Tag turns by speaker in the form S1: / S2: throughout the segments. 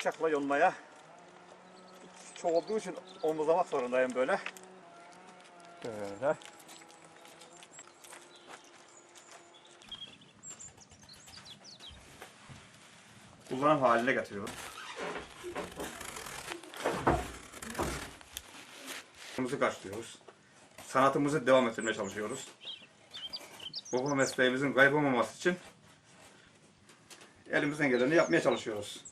S1: bıçakla yolmaya çok olduğu için omuzlamak zorundayım böyle. Böyle. Kullanım haline getiriyorum. Sanatımızı karşılıyoruz. Sanatımızı devam ettirmeye çalışıyoruz. Baba mesleğimizin kaybolmaması için elimizden geleni yapmaya çalışıyoruz.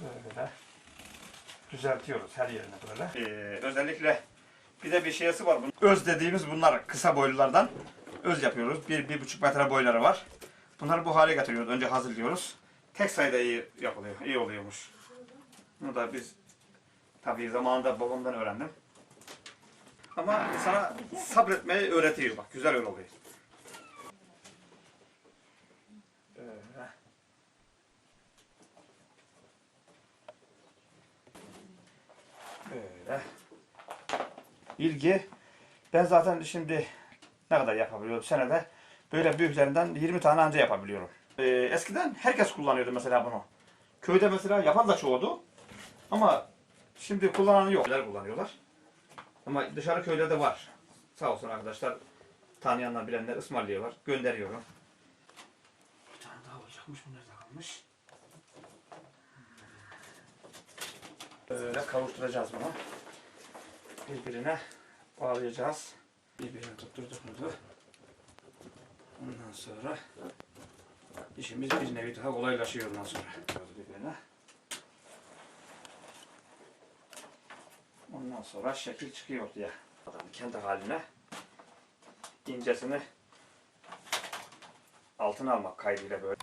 S1: Böyle düzeltiyoruz her yerine böyle. Ee, özellikle bir de bir şeysi var. bunun. Öz dediğimiz bunlar kısa boylulardan öz yapıyoruz. Bir, bir buçuk metre boyları var. Bunları bu hale getiriyoruz. Önce hazırlıyoruz. Tek sayıda iyi yapılıyor. iyi oluyormuş. Bunu da biz tabii zamanında babamdan öğrendim. Ama sana sabretmeyi öğretiyor bak. Güzel öyle oluyor. Öyle. Böyle. İlgi. Ben zaten şimdi ne kadar yapabiliyorum senede? Böyle büyüklerinden 20 tane anca yapabiliyorum. Ee, eskiden herkes kullanıyordu mesela bunu. Köyde mesela yapan da çoğudu. Ama şimdi kullanan yok. Neler kullanıyorlar. Ama dışarı köylerde var. Sağ olsun arkadaşlar. Tanıyanlar bilenler ısmarlıyorlar. Gönderiyorum. Bir tane daha olacakmış. Bu nerede kalmış? Böyle kavuşturacağız bunu. Birbirine bağlayacağız. Birbirine tutturduk bunu. Ondan sonra işimiz bir nevi daha kolaylaşıyor ondan sonra. Birbirine. Ondan sonra şekil çıkıyor ortaya. Adam kendi haline incesini altına almak kaydıyla böyle.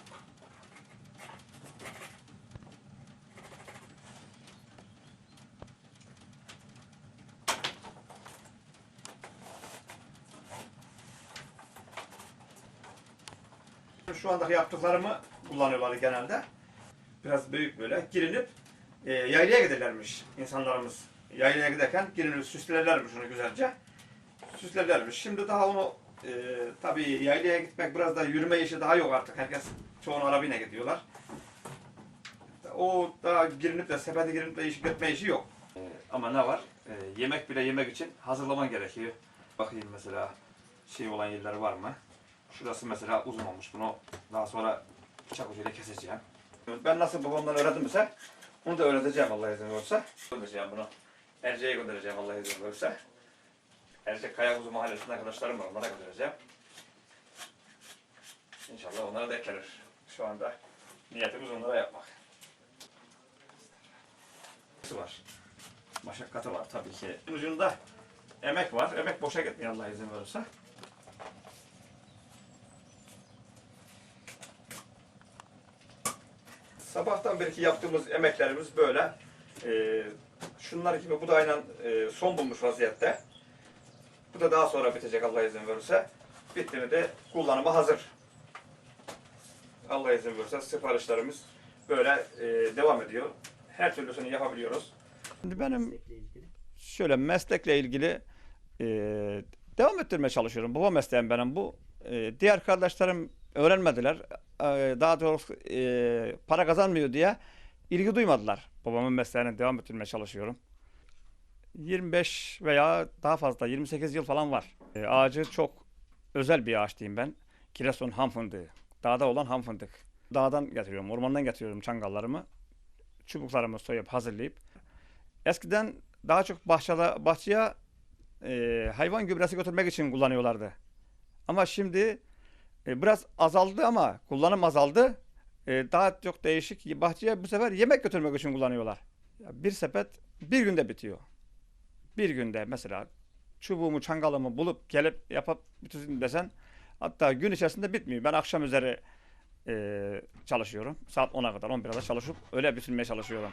S1: Şu andaki yaptıklarımı kullanıyorlar genelde. Biraz büyük böyle girinip e, yaylaya giderlermiş insanlarımız. Yaylaya giderken girinip süslerlermiş onu güzelce. Süslerlermiş. Şimdi daha onu e, tabii yaylaya gitmek biraz da yürüme işi daha yok artık. Herkes çoğunu arabayla gidiyorlar. O daha girinip de sepete girinip de iş gitme işi yok. E, ama ne var? E, yemek bile yemek için hazırlaman gerekiyor. Bakayım mesela şey olan yerler var mı? Şurası mesela uzun olmuş. Bunu daha sonra bıçak ucuyla keseceğim. Ben nasıl babamdan öğrendimse onu da öğreteceğim Allah izin verirse. Göndereceğim bunu. Erce'ye göndereceğim Allah izin verirse. Erce Kayakuzu Mahallesi'nde arkadaşlarım var. Onlara göndereceğim. İnşallah onlara da eklenir. Şu anda niyetimiz onlara yapmak. var. Maşakkatı var tabii ki. Ucunda emek var. Emek boşa gitmiyor Allah izin verirse. Sabahtan beri yaptığımız emeklerimiz böyle. Ee, şunlar gibi bu da aynen e, son bulmuş vaziyette. Bu da daha sonra bitecek Allah izin verirse. Bitti mi de kullanıma hazır. Allah izin verirse siparişlerimiz böyle e, devam ediyor. Her türlüsünü yapabiliyoruz. Şimdi benim şöyle meslekle ilgili e, devam ettirmeye çalışıyorum. Baba mesleğim benim bu. E, diğer kardeşlerim öğrenmediler. E, daha doğrusu e, para kazanmıyor diye ilgi duymadılar. Babamın mesleğine devam ettirmeye çalışıyorum. 25 veya daha fazla 28 yıl falan var. E, ağacı çok özel bir ağaç diyeyim ben. Kiresun ham fındığı. Dağda olan ham fındık. Dağdan getiriyorum, ormandan getiriyorum çangallarımı. Çubuklarımı soyup hazırlayıp. Eskiden daha çok bahçede, bahçeye e, hayvan gübresi götürmek için kullanıyorlardı. Ama şimdi e, biraz azaldı ama kullanım azaldı. E, daha çok değişik bahçeye bu sefer yemek götürmek için kullanıyorlar. Bir sepet bir günde bitiyor. Bir günde mesela çubuğumu, çangalımı bulup gelip yapıp bitirsin desen hatta gün içerisinde bitmiyor. Ben akşam üzeri e, çalışıyorum. Saat 10'a kadar 11'e kadar çalışıp öyle bitirmeye çalışıyorum.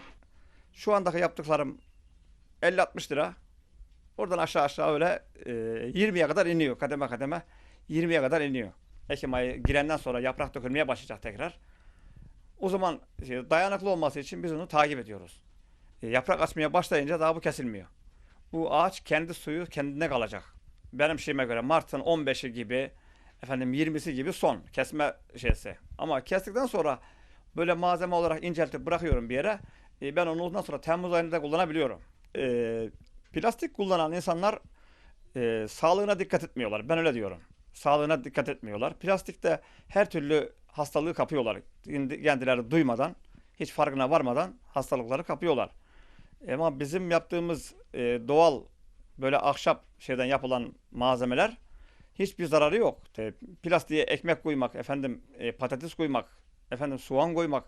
S1: Şu andaki yaptıklarım 50-60 lira. Oradan aşağı aşağı öyle e, 20'ye kadar iniyor kademe kademe. 20'ye kadar iniyor. Ekim ayı girenden sonra yaprak dökülmeye başlayacak tekrar. O zaman şey, dayanıklı olması için biz onu takip ediyoruz. E, yaprak açmaya başlayınca daha bu kesilmiyor. Bu ağaç kendi suyu kendine kalacak. Benim şeyime göre Mart'ın 15'i gibi efendim 20'si gibi son kesme şeysi. Ama kestikten sonra böyle malzeme olarak inceltip bırakıyorum bir yere. E, ben onu ondan sonra Temmuz ayında kullanabiliyorum. E, plastik kullanan insanlar e, sağlığına dikkat etmiyorlar. Ben öyle diyorum. Sağlığına dikkat etmiyorlar. Plastikte her türlü hastalığı kapıyorlar. Kendi- Kendileri duymadan, hiç farkına varmadan hastalıkları kapıyorlar. Ama bizim yaptığımız e, doğal böyle ahşap şeyden yapılan malzemeler hiçbir zararı yok. E, plastiğe ekmek koymak, efendim e, patates koymak, efendim soğan koymak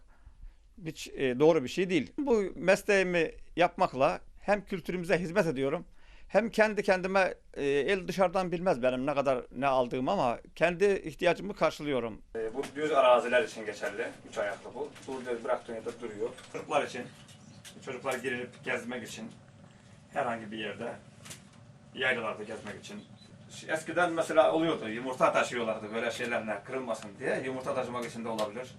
S1: hiç e, doğru bir şey değil. Bu mesleğimi yapmakla hem kültürümüze hizmet ediyorum hem kendi kendime e, el dışarıdan bilmez benim ne kadar ne aldığım ama kendi ihtiyacımı karşılıyorum. E, bu düz araziler için geçerli. Üç ayaklı bu. Burada bıraktığın yerde duruyor. Çocuklar için, çocuklar girilip gezmek için herhangi bir yerde yaylalarda gezmek için. Eskiden mesela oluyordu yumurta taşıyorlardı böyle şeylerle kırılmasın diye. Yumurta taşımak için de olabilir.